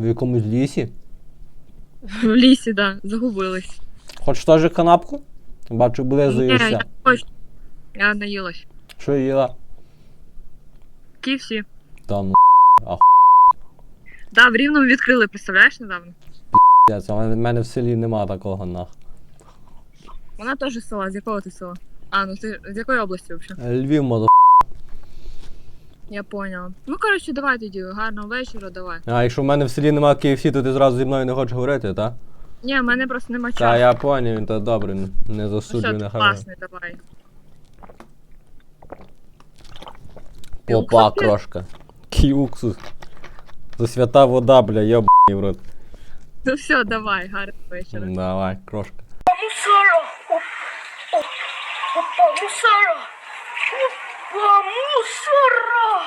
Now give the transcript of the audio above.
В якомусь лісі? В лісі, да, загубились. Хоч теж канапку? Бачу, близуєшся. я хочу. Я наїлась. Що їла? KFC. Та ну Да, в Рівному відкрили, представляєш недавно? це в мене в селі нема такого нах. Вона теж з села. З якого ти села? А, ну ти з якої області взагалі? Львів модо. Я поняла. Ну, коротше, давай тоді. Гарного вечора, давай. А якщо в мене в селі нема KFC, то ти зразу зі мною не хочеш говорити, так? Ні, в мене просто нема Та я поняв, він то добре, не Ну засуджуй все, ти нехай. класний, давай. Є? крошка. Кий уксус. Це свята вода, бля, йоб в рот. Ну все, давай, гарного вечора. Давай, крошка. мусора! Опа, мусора! Опа, мусора!